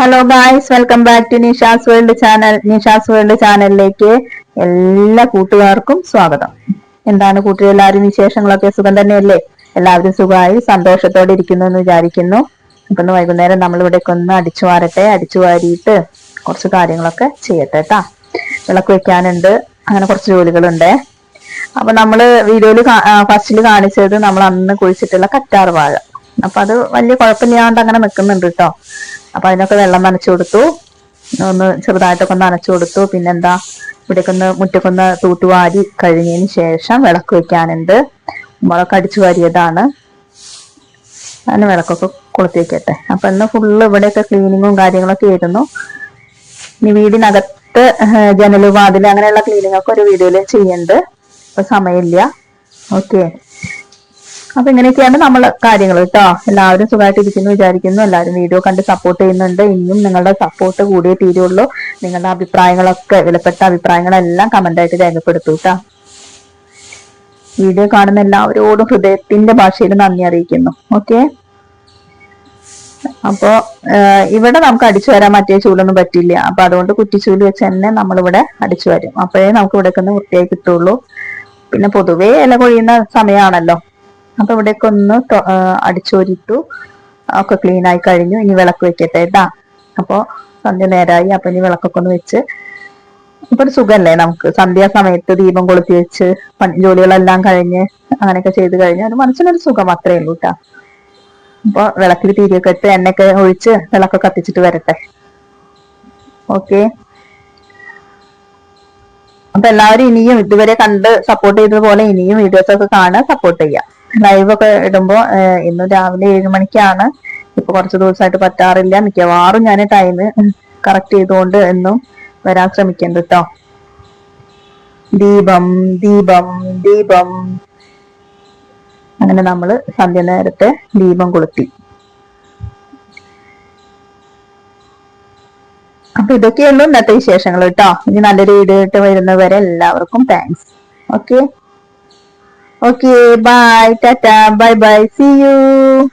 Hello guys welcome back to Nisha's world channel Nisha's world ചാനലിലേക്ക് എല്ലാ കൂട്ടുകാർക്കും സ്വാഗതം. എന്താണ് കൂട്ടുകാർ എല്ലാവരും വിശേഷങ്ങളൊക്കെ? സുഖം തന്നെയല്ലേ? എല്ലാവരും സുഖമായി സന്തോഷത്തോടെ ഇരിക്കുന്നു എന്ന് വിചാരിക്കുന്നു. അപ്പൊ ഇന്ന് വൈകുന്നേരം നമ്മൾ ഇവിടെ ഒന്ന് അടിച്ചു വാരട്ടെ അടിച്ചു വാരിയിട്ട് കുറച്ച് കാര്യങ്ങളൊക്കെ ചെയ്യട്ടെ കേട്ടാ വിളക്ക് വെക്കാനുണ്ട്. അങ്ങനെ കുറച്ച് ജോലികളുണ്ട്. അപ്പൊ നമ്മൾ വീഡിയോയിൽ ഫസ്റ്റിൽ കാണിച്ചത് നമ്മൾ അന്ന് കുഴിച്ചിട്ടുള്ള കറ്റാർ വാഴ. അപ്പൊ അത് വലിയ കുഴപ്പമില്ലാണ്ട് അങ്ങനെ നിൽക്കുന്നുണ്ട് കേട്ടോ. അപ്പൊ അതിനൊക്കെ വെള്ളം നനച്ചു കൊടുത്തു. ഒന്ന് ചെറുതായിട്ടൊക്കെ ഒന്ന് നനച്ചു കൊടുത്തു. പിന്നെന്താ ഇവിടേക്കൊന്ന് മുറ്റക്കൊന്ന് തൂത്തുവാരി കഴിഞ്ഞതിന് ശേഷം വിളക്ക് വെക്കാനുണ്ട്. മുളക് അടിച്ചു വാരിയതാണ്. അതിന് വിളക്കൊക്കെ കൊളുത്തി വെക്കട്ടെ. അപ്പൊ ഇന്ന് ഫുള്ള് ഇവിടെയൊക്കെ ക്ലീനിങ്ങും കാര്യങ്ങളൊക്കെ ആയിരുന്നു. ഇനി വീടിനകത്ത് ജനൽ വാതിൽ അങ്ങനെയുള്ള ക്ലീനിങ് ഒക്കെ ഒരു വീഡിയോയിൽ ചെയ്യുന്നുണ്ട്. ഇപ്പൊ സമയമില്ല. ഓക്കെ അപ്പൊ ഇങ്ങനെയൊക്കെയാണ് നമ്മൾ കാര്യങ്ങൾ കേട്ടോ എല്ലാവരും സുഖമായിട്ട് ഇരിക്കുന്നു വിചാരിക്കുന്നു. എല്ലാവരും വീഡിയോ കണ്ട് സപ്പോർട്ട് ചെയ്യുന്നുണ്ട്. ഇനിയും നിങ്ങളുടെ സപ്പോർട്ട് കൂടിയേ തീരുള്ളൂ. നിങ്ങളുടെ അഭിപ്രായങ്ങളൊക്കെ വിലപ്പെട്ട അഭിപ്രായങ്ങളെല്ലാം കമന്റ് ആയിട്ട് രേഖപ്പെടുത്തൂ കേട്ടോ വീഡിയോ കാണുന്ന എല്ലാവരോടും ഹൃദയത്തിന്റെ ഭാഷയിൽ നന്ദി അറിയിക്കുന്നു. ഓക്കെ അപ്പോ ഇവിടെ നമുക്ക് അടിച്ചു വരാൻ മറ്റേ ചൂലൊന്നും പറ്റില്ല അപ്പൊ അതുകൊണ്ട് കുറ്റിച്ചൂൽ വെച്ച് തന്നെ നമ്മളിവിടെ അടിച്ചു വരും. അപ്പോഴേ നമുക്ക് ഇവിടെ ഒന്ന് വൃത്തിയായി കിട്ടുള്ളൂ. പിന്നെ പൊതുവേ ഇല കൊഴിയുന്ന സമയമാണല്ലോ അപ്പൊ ഇവിടേക്ക് ഒന്ന് അടിച്ചോരിട്ടു. ഒക്കെ ക്ലീൻ ആയി കഴിഞ്ഞു. ഇനി വിളക്ക് വെക്കട്ടെ ഇതാ അപ്പൊ സന്ധ്യ നേരമായി അപ്പൊ ഇനി വിളക്കൊക്കെ ഒന്ന് വെച്ച്. ഇപ്പൊ ഒരു സുഖല്ലേ നമുക്ക്? സന്ധ്യാസമയത്ത് ദീപം കൊളുത്തി വെച്ച് ജോലികളെല്ലാം കഴിഞ്ഞ് അങ്ങനെയൊക്കെ ചെയ്ത് കഴിഞ്ഞ് ഒരു മനസ്സിനൊരു സുഖം അത്രേ ഉള്ളൂ കേട്ടാ അപ്പൊ വിളക്കിൽ തിരിയൊക്കെ ഇട്ട് എണ്ണയൊക്കെ ഒഴിച്ച് വിളക്കൊക്കെ കത്തിച്ചിട്ട് വരട്ടെ. ഓക്കെ. അപ്പൊ എല്ലാവരും ഇനിയും ഇതുവരെ കണ്ട് സപ്പോർട്ട് ചെയ്തതുപോലെ ഇനിയും വീഡിയോസ് ഒക്കെ കാണാൻ സപ്പോർട്ട് ചെയ്യാം. ലൈവ് ഒക്കെ ഇടുമ്പോ ഇന്ന് രാവിലെ ഏഴു മണിക്കാണ്. ഇപ്പൊ കുറച്ച് ദിവസമായിട്ട് പറ്റാറില്ല. മിക്കവാറും ഞാൻ ടൈം കറക്റ്റ് ചെയ്തുകൊണ്ട് എന്നും വരാൻ ശ്രമിക്കുന്നുണ്ട് കേട്ടോ ദീപം ദീപം ദീപം. അങ്ങനെ നമ്മൾ സന്ധ്യ നേരത്തെ ദീപം കൊളുത്തി. അപ്പൊ ഇതൊക്കെയുള്ളൂ ഇന്നത്തെ വിശേഷങ്ങൾ കേട്ടോ ഇനി നല്ലൊരു വീഡിയോ ഇട്ട് വരുന്നവരെ എല്ലാവർക്കും thanks okay Okay, bye. Tata. Bye bye. See you.